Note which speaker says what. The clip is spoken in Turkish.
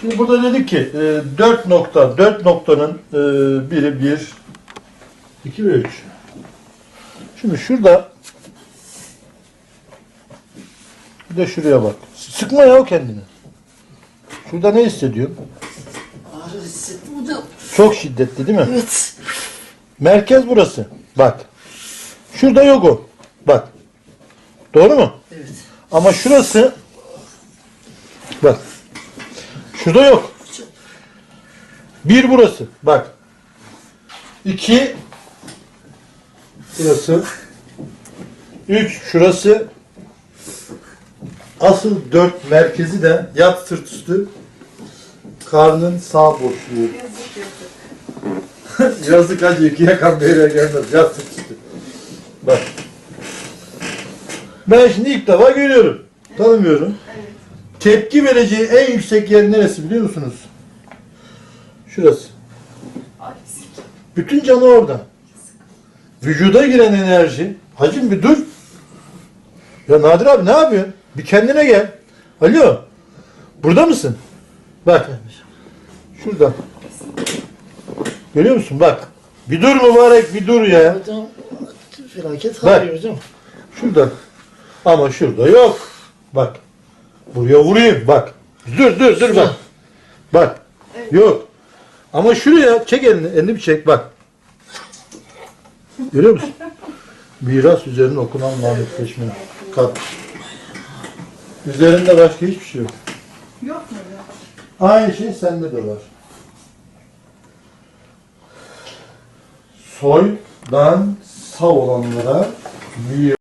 Speaker 1: Şimdi burada dedik ki e, 4 nokta, 4 noktanın e, biri 1, 2 ve 3. Şimdi şurada bir de şuraya bak. Sıkma ya o kendini. Şurada ne hissediyorsun?
Speaker 2: Ağrı hissettim.
Speaker 1: Çok şiddetli değil mi?
Speaker 2: Evet.
Speaker 1: Merkez burası. Bak. Şurada yok o. Bak. Doğru mu?
Speaker 2: Evet.
Speaker 1: Ama şurası bak. Şurada yok. Bir burası. Bak. İki burası. Üç şurası. Asıl dört merkezi de yat sırt üstü. Karnın sağ boşluğu. Yazık hacı iki yakan bir yere gelmez. Yat sırt üstü. Bak. Ben şimdi ilk defa görüyorum. Tanımıyorum. Tepki vereceği en yüksek yer neresi biliyor musunuz? Şurası. Bütün canı orada. Vücuda giren enerji. Hacım bir dur. Ya Nadir abi ne yapıyorsun? Bir kendine gel. Alo. Burada mısın? Bak. Şurada. Görüyor musun? Bak. Bir dur mübarek bir dur ya.
Speaker 2: Hocam felaket hocam.
Speaker 1: Şurada. Ama şurada yok. Bak. Buraya vurayım. Bak. Dur dur dur bak. Bak. Yok. Ama şuraya çek elini. Elini bir çek bak. Görüyor musun? Miras üzerine okunan lanetleşme. Kat. Üzerinde başka hiçbir şey yok.
Speaker 3: Yok mu?
Speaker 1: Aynı şey sende de var. Soydan sağ olanlara büyü